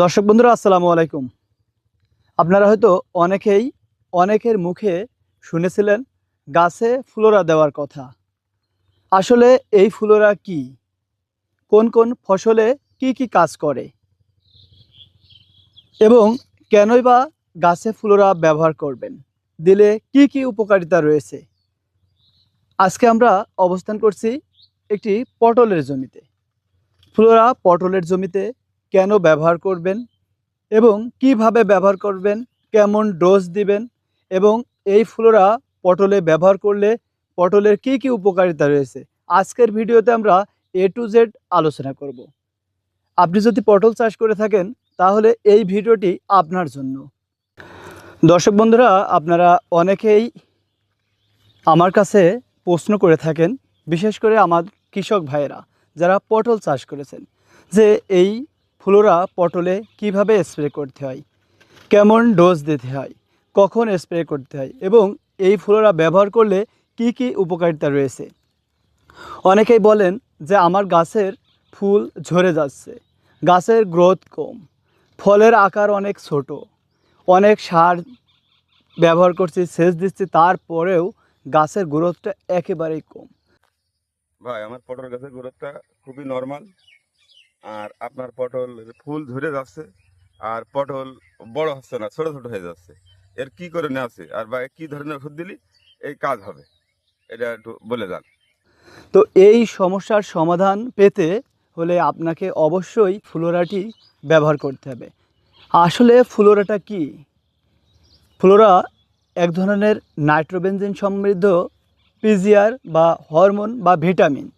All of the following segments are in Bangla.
দর্শক বন্ধুরা, আসসালামু আলাইকুম। আপনারা হয়তো অনেকেই, অনেকের মুখে শুনেছিলেন গাছে ফ্লোরা দেওয়ার কথা। আসলে এই ফুলোরা কি? কোন কোন ফসলে কি কি কাজ করে? এবং কেনই বা গাছে ফ্লোরা ব্যবহার করবেন? দিলে কি কি উপকারিতা রয়েছে? আজকে আমরা অবস্থান করছি একটি পটলের জমিতে। ফুলোরা পটলের জমিতে কেন ব্যবহার করবেন এবং কীভাবে ব্যবহার করবেন, কেমন ডোজ দিবেন এবং এই ফ্লোরা পটলে ব্যবহার করলে পটলের কি কি উপকারিতা রয়েছে, আজকের ভিডিওতে আমরা এ টু জেড আলোচনা করব। আপনি যদি পটল চাষ করে থাকেন, তাহলে এই ভিডিওটি আপনার জন্য। দর্শক বন্ধুরা, আপনারা অনেকেই আমার কাছে প্রশ্ন করে থাকেন, বিশেষ করে আমার কৃষক ভাইয়েরা যারা পটল চাষ করেছেন, যে এই ফ্লোরা পটলে কীভাবে স্প্রে করতে হয়? কেমন ডোজ দিতে হয়? কখন স্প্রে করতে হয়? এবং এই ফ্লোরা ব্যবহার করলে কি কি উপকারিতা রয়েছে? অনেকেই বলেন যে আমার গাছের ফুল ঝরে যাচ্ছে। গাছের গ্রোথ কম। ফলের আকার অনেক ছোট। অনেক সার ব্যবহার করছি, সেচ দিচ্ছি, তারপরেও গাছের গ্রোথটা একেবারেই কম। ভাই, আমার পটল গাছের গ্রোথটা খুবই নর্মাল আর আপনার পটল ফুল ধরে যাচ্ছে, আর পটল বড় হচ্ছে না, ছোট ছোট হয়ে যাচ্ছে। এর কি করে আছে আর বা কি ধরনের ওষুধ দিলি? এই কাজ হবে। এটা একটু বলে যান। তো এই সমস্যার সমাধান পেতে হলে আপনাকে অবশ্যই ফ্লোরাটি ব্যবহার করতে হবে। আসলে ফ্লোরাটা কি? ফ্লোরা এক ধরনের নাইট্রোবেনজিন সমৃদ্ধ পিজিআর বা হরমোন বা ভিটামিন।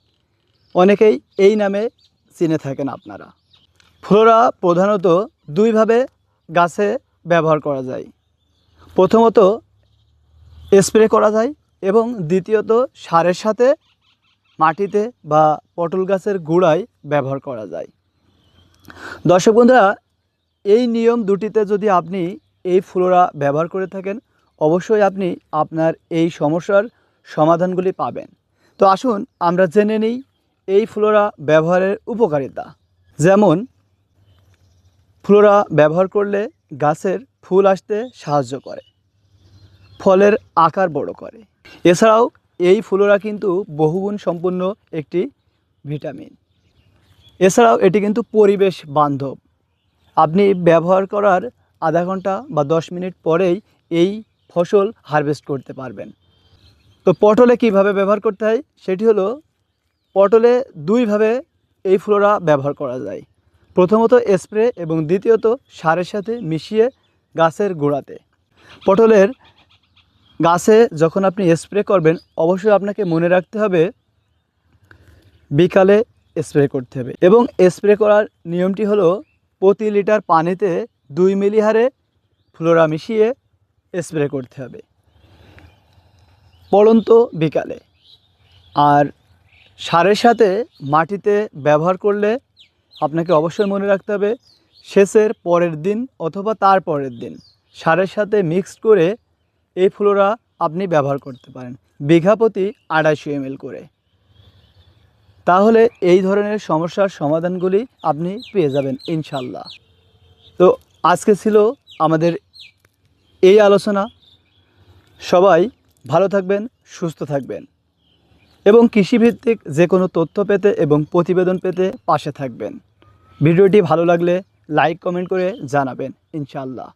অনেকেই এই নামে চিনে থাকেন আপনারা। ফ্লোরা প্রধানত দুইভাবে গাছে ব্যবহার করা যায়। প্রথমত স্প্রে করা যায় এবং দ্বিতীয়ত সারের সাথে মাটিতে বা পটল গাছের গুঁড়ায় ব্যবহার করা যায়। দর্শক বন্ধুরা, এই নিয়ম দুটিতে যদি আপনি এই ফ্লোরা ব্যবহার করে থাকেন, অবশ্যই আপনি আপনার এই সমস্যার সমাধানগুলি পাবেন। তো আসুন আমরা জেনে নিই এই ফ্লোরা ব্যবহারের উপকারিতা। যেমন, ফ্লোরা ব্যবহার করলে গাছের ফুল আসতে সাহায্য করে, ফলের আকার বড় করে। এছাড়াও এই ফ্লোরা কিন্তু বহুগুণ সম্পন্ন একটি ভিটামিন। এছাড়াও এটি কিন্তু পরিবেশ বান্ধব। আপনি ব্যবহার করার আধা ঘণ্টা বা দশ মিনিট পরেই এই ফসল হারভেস্ট করতে পারবেন। তো পটলে কীভাবে ব্যবহার করতে হয়? সেটি হলো পটলে দুইভাবে এই ফ্লোরা ব্যবহার করা যায়। প্রথমত স্প্রে এবং দ্বিতীয়ত সারের সাথে মিশিয়ে গাছের গোড়াতে। পটলের গাছে যখন আপনি স্প্রে করবেন, অবশ্যই আপনাকে মনে রাখতে হবে, বিকালে স্প্রে করতে হবে এবং স্প্রে করার নিয়মটি হলো প্রতি লিটার পানিতে দুই মিলি হারে ফ্লোরা মিশিয়ে স্প্রে করতে হবে। পড়ন্ত বিকালে। আর সারের সাথে মাটিতে ব্যবহার করলে আপনাকে অবশ্যই মনে রাখতে হবে, সেচের পরের দিন অথবা তার পরের দিন। সারের সাথে মিক্সড করে এই ফ্লোরা আপনি ব্যবহার করতে পারেন। বিঘা প্রতি আড়াইশো এমএল করে। তাহলে এই ধরনের সমস্যার সমাধানগুলি আপনি পেয়ে যাবেন ইনশাল্লাহ। তো আজকে ছিল আমাদের এই আলোচনা। সবাই ভালো থাকবেন, সুস্থ থাকবেন। এবং কৃষিভিত্তিক যে কোনো তথ্য পেতে এবং প্রতিবেদন পেতে পাশে থাকবেন। ভিডিওটি ভালো লাগলে লাইক, কমেন্ট করে জানাবেন ইনশাল্লাহ